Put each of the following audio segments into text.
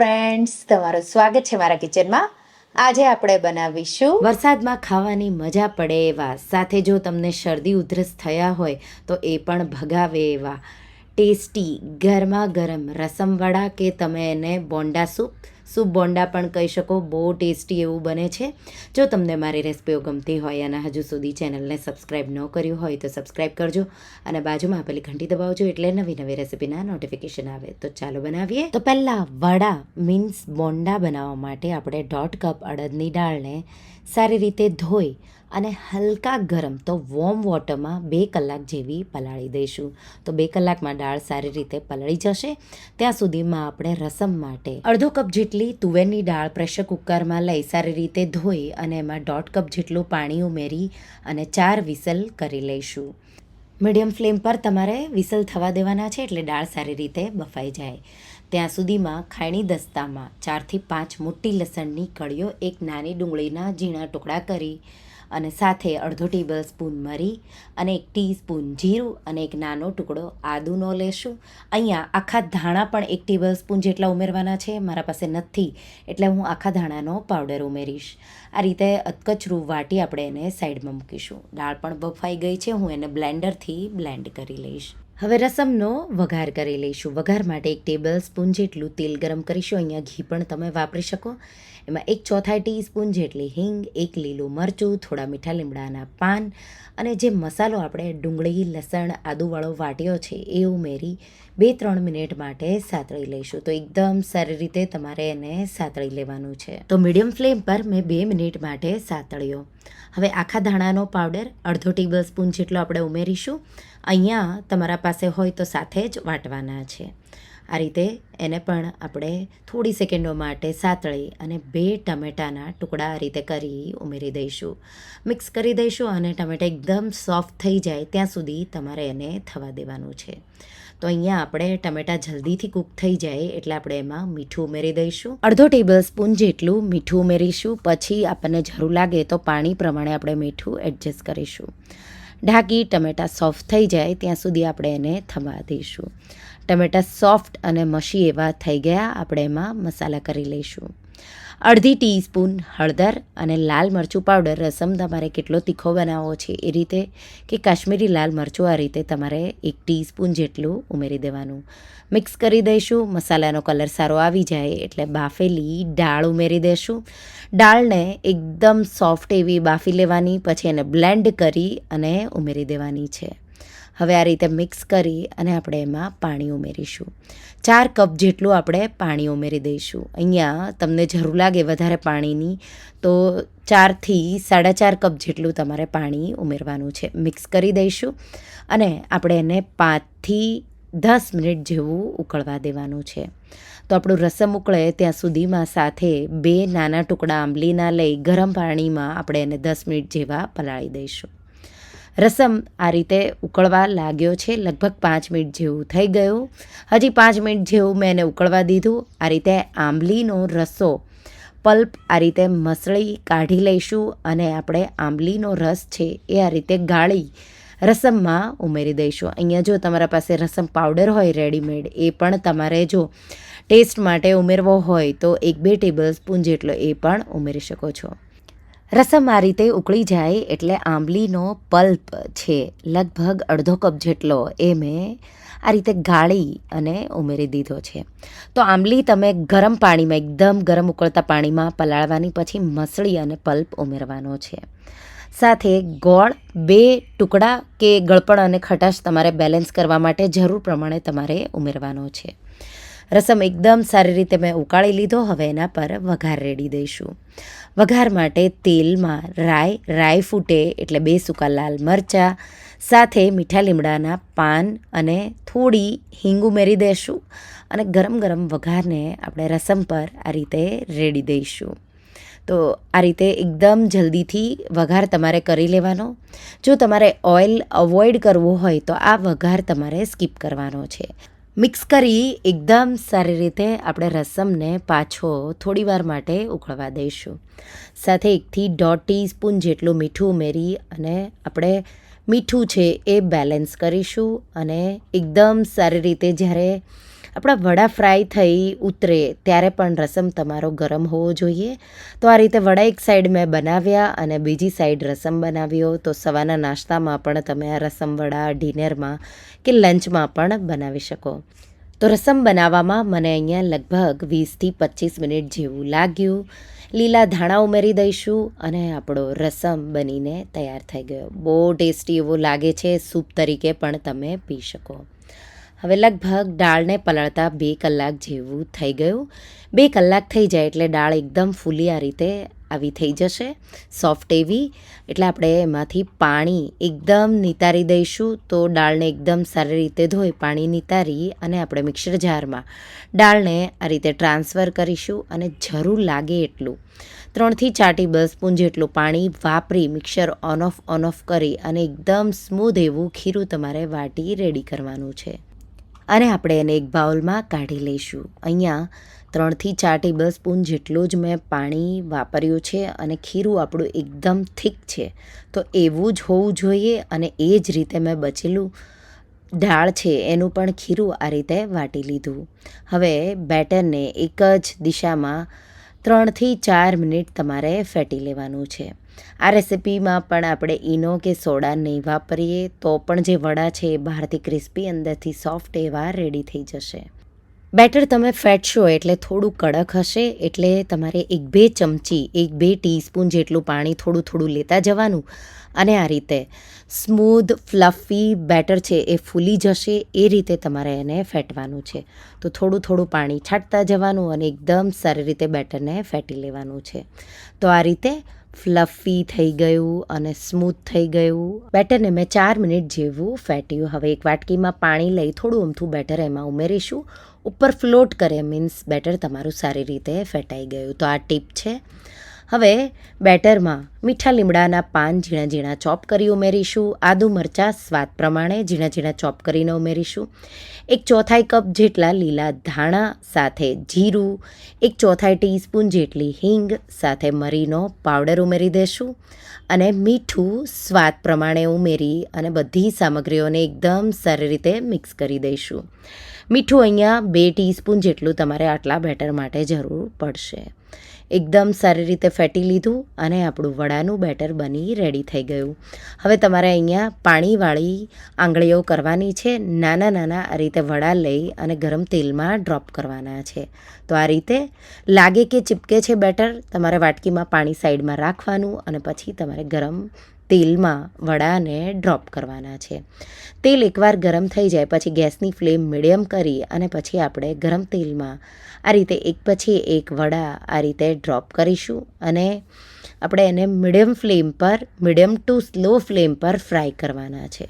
Friends તમારું સ્વાગત છે મારા કિચનમાં આજે આપણે બનાવીશું વરસાદમાં ખાવાની મજા પડે એવા. સાથે જો તમને શરદી ઉધરસ થયા હોય, તો એ પણ ભગાવે એવા. ટેસ્ટી, ગરમા ગરમ રસમવાળા કે તમે એને બોંડા સૂપ સૂપ બોંડા પણ કહી શકો? બહુ ટેસ્ટી એવું બને છે. જો તમને મારી રેસિપીઓ ગમતી હોય અને હજુ સુધી ચેનલને સબસ્ક્રાઈબ ન કર્યું હોય તો સબસ્ક્રાઈબ કરજો અને બાજુમાં આપેલી ઘંટી દબાવજો એટલે નવી નવી રેસિપીના નોટિફિકેશન આવે. તો ચાલો બનાવીએ. તો પહેલાં વડા મીન્સ બોંડા બનાવવા માટે આપણે દોઢ કપ અડદની દાળને સારી રીતે ધોઈ અને હલકા ગરમ તો વોર્મ વોટરમાં બે કલાક જેવી પલાળી દઈશું. તો બે કલાકમાં દાળ સારી રીતે પલળી જશે. ત્યાં સુધીમાં આપણે રસમ માટે અડધો કપ જેટલી તુવેરની દાળ પ્રેશર કુકરમાં લઈ સારી રીતે ધોઈ અને એમાં દોઢ કપ જેટલું પાણી ઉમેરી અને ચાર વિસલ કરી લઈશું. મીડિયમ ફ્લેમ પર તમારે વિસલ થવા દેવાના છે એટલે દાળ સારી રીતે બફાઈ જાય. ત્યાં સુધીમાં ખાયણી દસ્તામાં ચારથી પાંચ મોટી લસણની કળીઓ, એક નાની ડુંગળીના ઝીણા ટુકડા કરી અને સાથે અડધો ટેબલ સ્પૂન મરી અને એક ટીસ્પૂન જીરું અને એક નાનો ટુકડો આદુનો લેશું. અહીંયા આખા ધાણા પણ એક ટેબલ સ્પૂન જેટલા ઉમેરવાના છે. મારા પાસે નથી, એટલે હું આખા ધાણાનો પાવડર ઉમેરીશ. આ રીતે અધકચરું વાટી આપણે એને સાઈડમાં મૂકીશું. દાળ પણ બફાઈ ગઈ છે. હું એને બ્લેન્ડરથી બ્લેન્ડ કરી લઈશ. હવે રસમનો વઘાર કરી લઈશું. વઘાર માટે એક ટેબલ સ્પૂન જેટલું તેલ ગરમ કરીશું. અહીંયા ઘી પણ તમે વાપરી શકો. એમાં એક ચોથાઈ ટીસ્પૂન જેટલી હિંગ, એક લીલું મરચું, થોડા મીઠા લીમડાના પાન અને જે મસાલો આપણે ડુંગળી, લસણ, આદુવાળો વાટ્યો છે એ ઉમેરી બે ત્રણ મિનિટ માટે સાતળી લઈશું. તો એકદમ સારી રીતે તમારે એને સાતળી લેવાનું છે. તો મીડિયમ ફ્લેમ પર મેં બે મિનિટ માટે સાતળ્યો. હવે આખા ધાણાનો પાવડર અડધો ટેબલ સ્પૂન જેટલો આપણે ઉમેરીશું. અહીંયા તમારા પાસે હોય તો સાથે જ વાટવાના છે. આ રીતે એને પણ આપણે થોડી સેકન્ડો માટે સાતળી અને બે ટમેટાના ટુકડા આ રીતે કરી ઉમેરી દઈશું. મિક્સ કરી દઈશું અને ટમેટા એકદમ સોફ્ટ થઈ જાય ત્યાં સુધી તમારે એને થવા દેવાનું છે. તો અહીંયા આપણે ટમેટા જલ્દીથી કૂક થઈ જાય એટલે આપણે એમાં મીઠું ઉમેરી દઈશું. અડધો ટેબલ સ્પૂન જેટલું મીઠું ઉમેરીશું. પછી આપણને જરૂર લાગે તો પાણી પ્રમાણે આપણે મીઠું એડજસ્ટ કરીશું. ઢાંકી ટમેટા સોફ્ટ થઈ જાય ત્યાં સુધી આપણે એને થવા દઈશું. ટમેટા સોફ્ટ અને મસી એવા થઈ ગયા. આપણે એમાં મસાલા કરી લઈશું. અડધી ટીસ્પૂન હળદર અને લાલ મરચું પાવડર રસમ તમારે કેટલો તીખો બનાવવો છે એ રીતે કે કાશ્મીરી લાલ મરચું આ રીતે તમારે એક ટીસ્પૂન જેટલું ઉમેરી દેવાનું. મિક્સ કરી દઈશું, મસાલાનો કલર સારો આવી જાય એટલે બાફેલી દાળ ઉમેરી દઈશું દાળને એકદમ સોફ્ટ એવી બાફી લેવાની, પછી એને બ્લેન્ડ કરી અને ઉમેરી દેવાની છે. હવે આ રીતે મિક્સ કરી અને આપણે એમાં પાણી ઉમેરીશું. ચાર કપ જેટલું આપણે પાણી ઉમેરી દઈશું. અહીંયા તમને જરૂર લાગે વધારે પાણીની, તો ચારથી સાડા ચાર કપ જેટલું તમારે પાણી ઉમેરવાનું છે. મિક્સ કરી દઈશું અને આપણે એને પાંચથી દસ મિનિટ જેવું ઉકળવા દેવાનું છે. તો આપણું રસમ ઉકળે ત્યાં સુધીમાં સાથે બે નાના ટુકડા આંબલીના લઈ ગરમ પાણીમાં આપણે એને દસ મિનિટ જેવા પલાળી દઈશું. રસમ આ રીતે ઉકળવા લાગ્યો છે. લગભગ પાંચ મિનિટ જેવું થઈ ગયું. હજી પાંચ મિનિટ જેવું મેં એને ઉકળવા દીધું. આ રીતે આંબલીનો રસો, પલ્પ આ રીતે મસળી કાઢી લઈશું અને આપણે આંબલીનો રસ છે એ આ રીતે ગાળી રસમમાં ઉમેરી દઈશું. અહીંયા જો તમારા પાસે રસમ પાવડર હોય, રેડીમેડ, એ પણ તમારે જો ટેસ્ટ માટે ઉમેરવો હોય તો એક બે ટેબલ સ્પૂન જેટલો એ પણ ઉમેરી શકો છો. રસમ આ રીતે ઉકળી જાય એટલે આંબલીનો પલ્પ છે, લગભગ અડધો કપ જેટલો. એ મેં આ રીતે ગાળી અને ઉમેરી દીધો છે. તો આંબલી તમે ગરમ પાણીમાં, એકદમ ગરમ ઉકળતા પાણીમાં પલાળવાની, પછી મસળી અને પલ્પ ઉમેરવાનો છે. સાથે ગોળ, બે ટુકડા કે ગળપણ અને ખટાશ તમારે બેલેન્સ કરવા માટે જરૂર પ્રમાણે તમારે ઉમેરવાનો છે. રસમ એકદમ સારી રીતે મેં ઉકાળી લીધો. હવે એના પર વઘાર રેડી દઈશું. વઘાર માટે તેલમાં રાઈ રાઈ ફૂટે એટલે બે સૂકા લાલ મરચાં, સાથે મીઠા લીમડાના પાન અને થોડી હિંગ ઉમેરી દઈશું અને ગરમ ગરમ વઘારને આપણે રસમ પર આ રીતે રેડી દઈશું. તો આ રીતે એકદમ જલ્દીથી વઘાર તમારે કરી લેવાનો. જો તમારે ઓઇલ અવોઇડ કરવું હોય તો આ વઘાર તમારે સ્કીપ કરવાનો છે. મિક્સ કરી એકદમ સારી રીતે આપણે રસમને પાછો થોડી વાર માટે ઉકળવા દઈશું. સાથે એકથી દોઢ ટીસ્પૂન જેટલું મીઠું ઉમેરી અને આપણે મીઠું છે એ બેલેન્સ કરીશું અને એકદમ સારી રીતે જ્યારે આપણા વડા ફ્રાય થઈ ઉતરે ત્યારે પણ રસમ તમારો ગરમ હોવો જોઈએ. તો આ રીતે વડા એક સાઈડ મેં બનાવ્યા અને બીજી સાઈડ રસમ બનાવ્યો. તો સવારના નાસ્તામાં પણ તમે આ રસમ વડા, ડિનરમાં કે લંચમાં પણ બનાવી શકો. તો રસમ બનાવવામાં મને અહીંયા લગભગ વીસથી પચીસ મિનિટ જેવું લાગ્યું. લીલા ધાણા ઉમેરી દઈશું અને આપણો રસમ બનીને તૈયાર થઈ ગયો. બહુ ટેસ્ટી એવો લાગે છે, સૂપ તરીકે પણ તમે પી શકો. હવે લગભગ દાળને પલાળતા બે કલાક જેવું થઈ ગયું. બે કલાક થઈ જાય એટલે દાળ એકદમ ફૂલી આ રીતે આવી થઈ જશે. સોફ્ટ એવી એટલે આપણે એમાંથી પાણી એકદમ નિતારી દઈશું તો દાળને એકદમ સારી રીતે ધોઈ પાણી નિતારી અને આપણે મિક્સર જારમાં દાળને આ રીતે ટ્રાન્સફર કરીશું અને જરૂર લાગે એટલું. ત્રણથી ચાર ટેબલ સ્પૂન જેટલું પાણી વાપરી mixer on off on off કરી અને એકદમ સ્મૂધ એવું ખીરું તમારે વાટી રેડી કરવાનું છે. અને આપણે એને એક બાઉલમાં કાઢી લઈશું. અહીંયા ત્રણથી ચાર ટેબલ સ્પૂન જેટલું જ મેં પાણી વાપર્યું છે અને ખીરું આપણું એકદમ થીક છે. તો એવું જ હોવું જોઈએ અને એ જ રીતે મેં બચેલું દાળ છે, એનું પણ ખીરું આ રીતે વાટી લીધું. હવે બેટરને એક જ દિશામાં ત્રણથી ચાર મિનિટ તમારે ફેટી લેવાનું છે. આ રેસિપીમાં પણ આપણે ઈનો કે સોડા નહીં વાપરીએ તો પણ જે વડા છે એ બહારથી ક્રિસ્પી, અંદરથી સોફ્ટ એવા રેડી થઈ જશે. બેટર તમે ફેટશો એટલે થોડું કડક હશે, એટલે તમારે એક બે ચમચી, એક બે ટીસ્પૂન જેટલું પાણી થોડું થોડું લેતા જવાનું. અને આ રીતે સ્મૂધ, ફ્લફી, બેટર છે એ ફૂલી જશે, એ રીતે તમારે એને ફેટવાનું છે. તો થોડું થોડું પાણી છાંટતા જવાનું અને એકદમ સારી રીતે બેટરને ફેટી લેવાનું છે. તો આ રીતે ફ્લફી થઈ ગયું અને સ્મૂથ થઈ ગયું. બેટરને મેં ચાર મિનિટ જેવું ફેટ્યું. હવે એક વાટકીમાં પાણી લઈ થોડું અમથું બેટર એમાં ઉમેરીશું. ઉપર ફ્લોટ કરે મીન્સ બેટર તમારું સારી રીતે ફેટાઈ ગયું. તો આ ટીપ છે. હવે બેટરમાં મીઠા લીમડાના પાન ઝીણા ઝીણા ચોપ કરી ઉમેરીશું. આદુ મરચાં સ્વાદ પ્રમાણે ઝીણા ઝીણા ચોપ કરીને ઉમેરીશું. એક ચોથાઈ કપ જેટલા લીલા ધાણા, સાથે જીરું, એક ચોથાઈ ટીસ્પૂન જેટલી હિંગ, સાથે મરીનો પાવડર ઉમેરી દેશું અને મીઠું સ્વાદ પ્રમાણે ઉમેરી અને બધી સામગ્રીઓને એકદમ સારી રીતે મિક્સ કરી દઈશું. મીઠું અહીંયા બે ટીસ્પૂન જેટલું તમારે આટલા બેટર માટે જરૂર પડશે. એકદમ સારી રીતે ફેટી લીધું અને આપણું વડાનું બેટર બની રેડી થઈ ગયું. હવે તમારે અહીંયા પાણીવાળી આંગળીઓ કરવાની છે. નાના નાના આ રીતે વડા લઈ અને ગરમ તેલમાં ડ્રોપ કરવાના છે. તો આ રીતે લાગે કે ચીપકે છે બેટર, તમારે વાટકીમાં પાણી સાઈડમાં રાખવાનું અને પછી તમારે ગરમ તેલમાં વડાને ડ્રોપ કરવાના છે. તેલ એકવાર ગરમ થઈ જાય, પછી ગેસની ફ્લેમ મીડિયમ કરી અને પછી આપણે ગરમ તેલમાં આ રીતે એક પછી એક વડા આ રીતે ડ્રોપ કરીશું અને આપણે એને મીડિયમ ફ્લેમ પર, મીડિયમ ટુ સ્લો ફ્લેમ પર ફ્રાય કરવાના છે.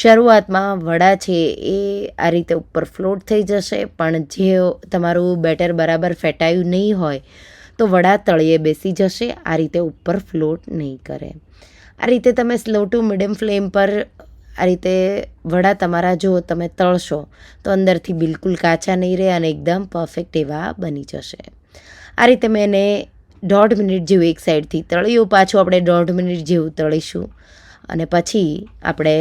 શરૂઆતમાં વડા છે એ આ રીતે ઉપર ફ્લોટ થઈ જશે, પણ જે તમારું બેટર બરાબર ફેટાયું નહીં હોય તો વડા તળિયે બેસી જશે, આ રીતે ઉપર ફ્લોટ નહીં કરે. આ રીતે તમે સ્લો ટુ મીડિયમ ફ્લેમ પર આ રીતે વડા તમારા જો તમે તળશો, તો અંદરથી બિલકુલ કાચા નહીં રહે અને એકદમ પરફેક્ટ એવા બની જશે. આ રીતે મેં એને દોઢ મિનિટ જેવું એક સાઈડથી તળ્યું, પાછું આપણે દોઢ મિનિટ જેવું તળીશું. અને પછી આપણે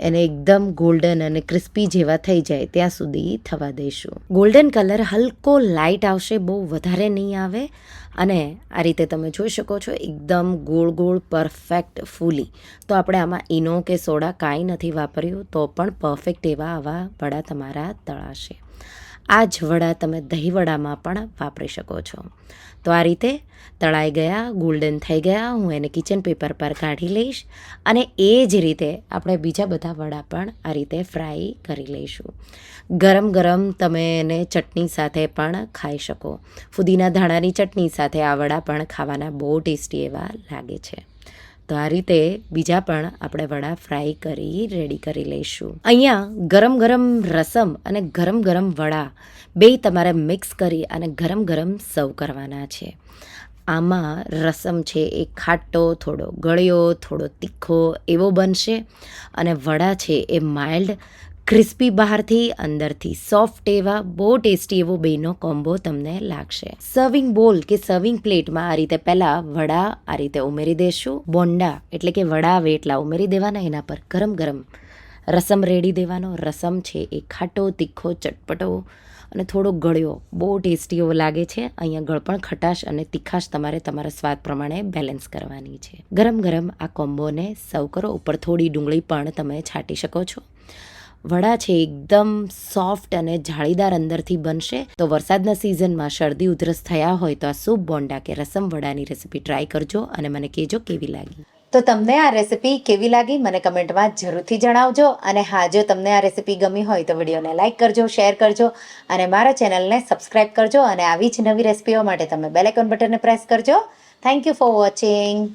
એને એકદમ ગોલ્ડન અને ક્રિસ્પી જેવા થઈ જાય ત્યાં સુધી થવા દઈશું. ગોલ્ડન કલર હલકો લાઇટ આવશે, બહુ વધારે નહીં આવે અને આ રીતે તમે જોઈ શકો છો એકદમ ગોળ ગોળ પરફેક્ટ ફૂલી. તો આપણે આમાં ઈનો કે સોડા કાંઈ નથી વાપર્યું, તો પણ પરફેક્ટ એવા આવા વડા તમારા તળાશે. આ જ વડા તમે દહીં વડામાં પણ વાપરી શકો છો. તો આ રીતે તળાઈ ગયા, ગોલ્ડન થઈ ગયા, હું એને કિચન પેપર પર કાઢી લઈશ અને એ જ રીતે આપણે બીજા બધા વડા પણ આ રીતે ફ્રાય કરી લઈશું. ગરમ ગરમ તમે એને ચટણી સાથે પણ ખાઈ શકો. ફુદીના ધાણાની ચટણી સાથે આ વડા પણ ખાવાના બહુ ટેસ્ટી એવા લાગે છે. તો આ રીતે બીજા પણ આપણે વડા ફ્રાય કરી, રેડી કરી લઈશું. અહીંયા ગરમ ગરમ રસમ અને ગરમ ગરમ વડા બે તમારે મિક્સ કરી અને ગરમ ગરમ સર્વ કરવાના છે. આમાં રસમ છે એ ખાટો, થોડો ગળ્યો, થોડો તીખો એવો બનશે અને વડા છે એ માઇલ્ડ ક્રિસ્પી બહારથી, અંદરથી સોફ્ટ એવા, બહુ ટેસ્ટી એવો બેનો કોમ્બો તમને લાગશે. સર્વિંગ બોલ કે સર્વિંગ પ્લેટમાં આ રીતે પહેલાં વડા આ રીતે ઉમેરી દેશું. બોંડા એટલે કે વડા વેટલા ઉમેરી દેવાના, એના પર ગરમ ગરમ રસમ રેડી દેવાનો. રસમ છે એ ખાટો, તીખો, ચટપટો અને થોડો ગળ્યો. બહુ ટેસ્ટી એવો લાગે છે. અહીંયા ગળપણ ખટાશ અને તીખાશ તમારે તમારા સ્વાદ પ્રમાણે બેલેન્સ કરવાની છે. ગરમ ગરમ આ કોમ્બોને સર્વ કરો. ઉપર થોડી ડુંગળી પણ તમે છાંટી શકો છો. વડા છે એકદમ સોફ્ટ અને જાળીદાર અંદરથી બનશે. તો વરસાદના સિઝનમાં શરદી, ઉધરસ થયા હોય તો આ સૂપ બોન્ડા કે રસમ વડાની રેસીપી ટ્રાય કરજો અને મને કહેજો કેવી લાગી. તો તમને આ રેસીપી કેવી લાગી મને કમેન્ટમાં જરૂરથી જણાવજો અને હા, જો તમને આ રેસીપી ગમી હોય તો વિડીયોને લાઇક કરજો શેર કરજો અને મારા ચેનલને સબસ્ક્રાઇબ કરજો અને આવી જ નવી રેસિપીઓ માટે તમે બેલ આઇકોન બટનને પ્રેસ કરજો. Thank you for watching